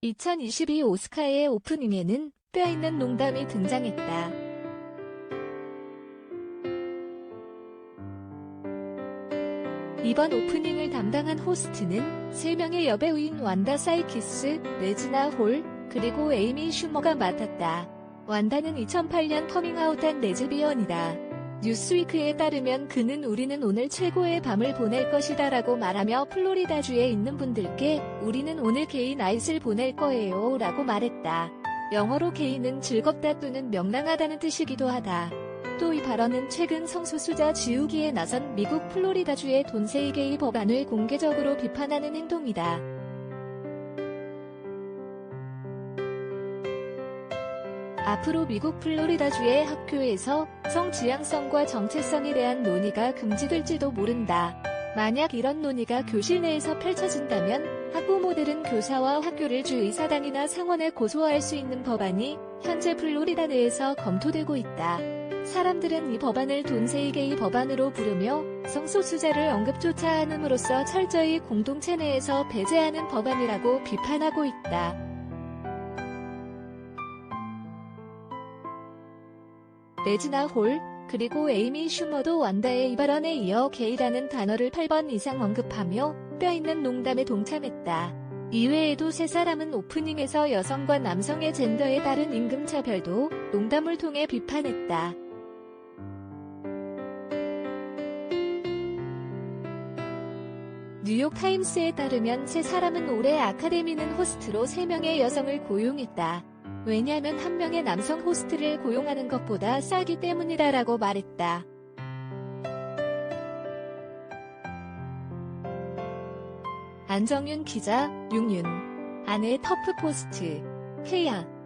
2022 오스카의 오프닝에는 뼈있는 농담이 등장했다. 이번 오프닝을 담당한 호스트는 3명의 여배우인 완다 사이키스, 레지나 홀, 그리고 에이미 슈머가 맡았다. 완다는 2008년 커밍아웃한 레즈비언이다. 뉴스위크에 따르면 그는 우리는 오늘 최고의 밤을 보낼 것이다 라고 말하며 플로리다주에 있는 분들께 우리는 오늘 게이 나잇을 보낼 거예요 라고 말했다. 영어로 게이는 즐겁다 또는 명랑하다는 뜻이기도 하다. 또 이 발언은 최근 성소수자 지우기에 나선 미국 플로리다주의 돈세이 게이 법안을 공개적으로 비판하는 행동이다. 앞으로 미국 플로리다주의 학교에서 성 지향성과 정체성에 대한 논의가 금지될지도 모른다. 만약 이런 논의가 교실 내에서 펼쳐진다면 학부모들은 교사와 학교를 주 의사당이나 상원에 고소할 수 있는 법안이 현재 플로리다 내에서 검토되고 있다. 사람들은 이 법안을 돈세이게이 법안으로 부르며 성소수자를 언급조차 않음으로써 철저히 공동체 내에서 배제하는 법안이라고 비판하고 있다. 레지나 홀, 그리고 에이미 슈머도 완다의 이 발언에 이어 게이라는 단어를 8번 이상 언급하며 뼈있는 농담에 동참했다. 이외에도 세 사람은 오프닝에서 여성과 남성의 젠더에 따른 임금차별도 농담을 통해 비판했다. 뉴욕타임스에 따르면 세 사람은 올해 아카데미는 호스트로 3명의 여성을 고용했다. 왜냐면 한 명의 남성 호스트를 고용하는 것보다 싸기 때문이다라고 말했다. 안정윤 기자, 육윤. 아내 터프 포스트. 케야.